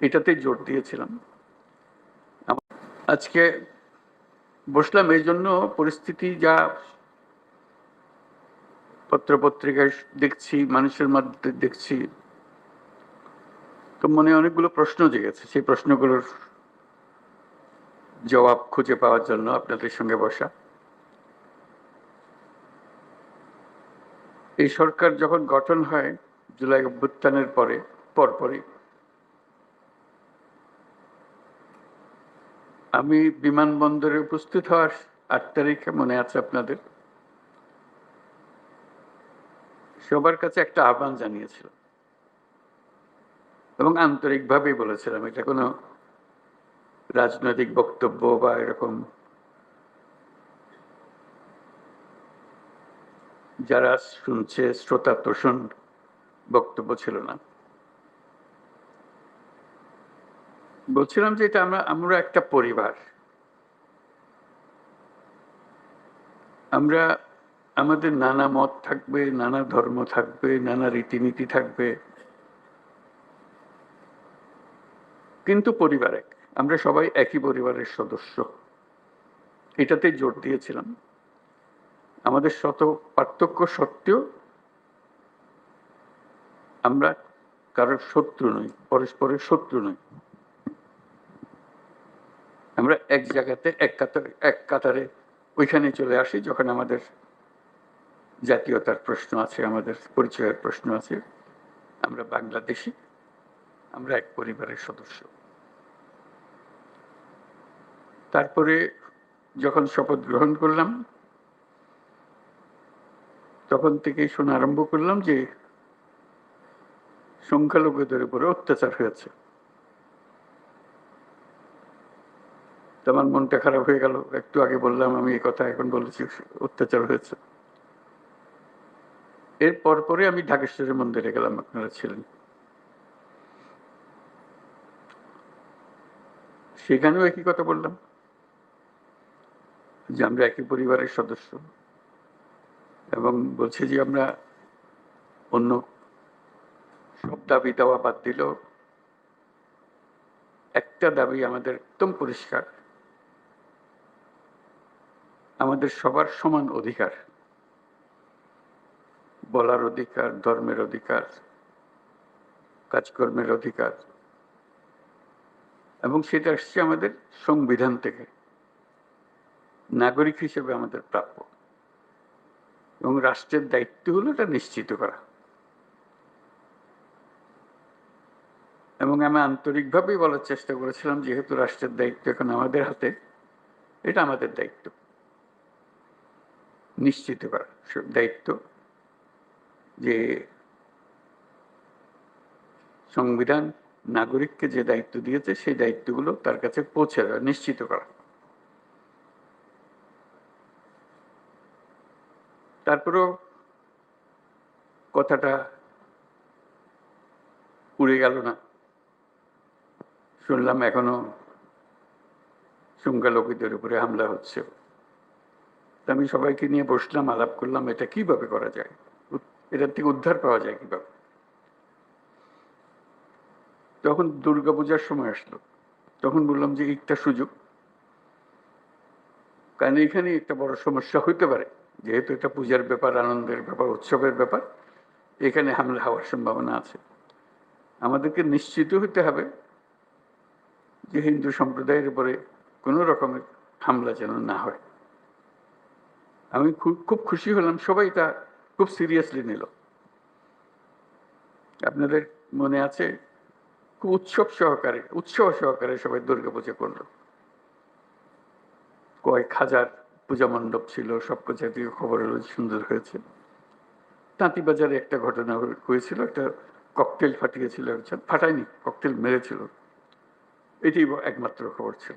এটাতেই জোর দিয়েছিলাম। আজকে বসলাম এই জন্য পরিস্থিতি যা পত্রপত্রিকায় দেখছি, মানুষের মধ্যে দেখছি, তো মনে অনেকগুলো প্রশ্ন জেগেছে। সেই প্রশ্নগুলোর জবাব খুঁজে পাওয়ার জন্য আপনাদের সঙ্গে বসা। এই সরকার যখন গঠন হয়, জুলাই অভ্যুত্থানের পরে, পরপরই আমি বিমানবন্দরে উপস্থিত হওয়ার আট তারিখে মনে আছে আপনাদের। সবার কাছে একটা আহ্বান জানিয়েছিলাম। এবং আন্তরিকভাবেই বলেছিলাম, এটা কোনো রাজনৈতিক বক্তব্য বা এরকম। যারা শুনছে, শ্রোতা তোষণ বক্তব্য ছিল না। বলছিলাম যে এটা আমরা আমরা একটা পরিবার। আমরা, আমাদের নানা মত থাকবে, নানা ধর্ম থাকবে, নানা রীতিনীতি থাকবে। কিন্তু পরিবার এক। আমরা সবাই একই পরিবারের সদস্য। এটাতে জোর দিয়েছিলাম। আমাদের শত পার্থক্য সত্ত্বেও আমরা কারোর শত্রু নই, পরস্পরের শত্রু নই। আমরা এক জায়গাতে, এক কাতারে এক কাতারে ওইখানে চলে আসি যখন আমাদের জাতীয়তার প্রশ্ন আছে, আমাদের পরিচয়ের প্রশ্ন আছে। আমরা বাংলাদেশি, আমরা এক পরিবারের সদস্য। তারপরে যখন শপথ গ্রহণ করলাম, তখন থেকেই শোনা আরম্ভ করলাম যে সংখ্যালঘুদের উপরে অত্যাচার হয়েছে। তো আমার মনটা খারাপ হয়ে গেল। একটু আগে বললাম, আমি এই কথা এখন বলেছি, অত্যাচার হয়েছে। এর পরপরে আমি ঢাকেশ্বরী মন্দিরে গেলাম, আপনারা ছিলেন। সেখানেও একই কথা বললাম, যে আমরা একই পরিবারের সদস্য এবং বলছে যে আমরা অন্য সব দাবি দেওয়া বাদ দিল একটা দাবি আমাদের একদম পরিষ্কার আমাদের সবার সমান অধিকার। বলার অধিকার, ধর্মের অধিকার, কাজকর্মের অধিকার। এবং সেটা আসছে আমাদের সংবিধান থেকে। নাগরিক হিসেবে আমাদের প্রাপ্য। এবং রাষ্ট্রের দায়িত্ব হলো এটা নিশ্চিত করা। এবং আমি আন্তরিকভাবেই বলার চেষ্টা করেছিলাম, যেহেতু রাষ্ট্রের দায়িত্ব এখন আমাদের হাতে, এটা আমাদের দায়িত্ব। নিশ্চিত করা দায়িত্ব যে সংবিধান নাগরিককে যে দায়িত্ব দিয়েছে, সেই দায়িত্বগুলো তার কাছে পৌঁছে দেওয়া, নিশ্চিত করা। তারপরেও কথাটা উড়ে গেল না। শুনলাম এখনও সংখ্যালঘুদের উপরে হামলা হচ্ছে। আমি সবাইকে নিয়ে বসলাম, আলাপ করলাম, এটা কীভাবে করা যায়? এটার থেকে উদ্ধার পাওয়া যায় কীভাবে? তখন দুর্গাপূজার সময় আসলো। তখন বললাম যে, একটা সুযোগ। কারণ এখানে একটা বড় সমস্যা হইতে পারে। যেহেতু এটা পূজার ব্যাপার, আনন্দের ব্যাপার, উৎসবের ব্যাপার, এখানে হামলা হওয়ার সম্ভাবনা আছে। আমাদেরকে নিশ্চিত হতে হবে যে হিন্দু সম্প্রদায়ের উপরে কোনো রকমের হামলা যেন না হয়। আমি খুব খুশি হলাম। সবাই তা খুব সিরিয়াসলি নিল। আপনাদের মনে আছে? খুব উৎসব সহকারে উৎসব সহকারে সবাই দুর্গাপূজা করল। কয়েক হাজার পূজা মণ্ডপ ছিল সব জাতীয় খবর হলো সুন্দর হয়েছে। তাঁতিবাজারে একটা ঘটনা হয়েছিল, একটা ককটেল ফাটিয়েছিল একজন, ফাটায়নি ককটেল মেরেছিল। এটি একমাত্র খবর ছিল।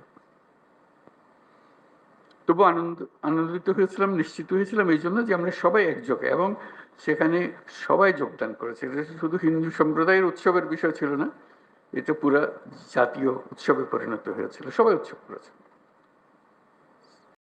তবু আনন্দ, আনন্দিত হয়েছিলাম, নিশ্চিত হয়েছিলাম এই জন্য যে আমরা সবাই একযোগে এবং সেখানে সবাই যোগদান করেছে। এটা শুধু হিন্দু সম্প্রদায়ের উৎসবের বিষয় ছিল না, এটা পুরা জাতীয় উৎসবে পরিণত হয়েছিল, সবাই উৎসব করেছে।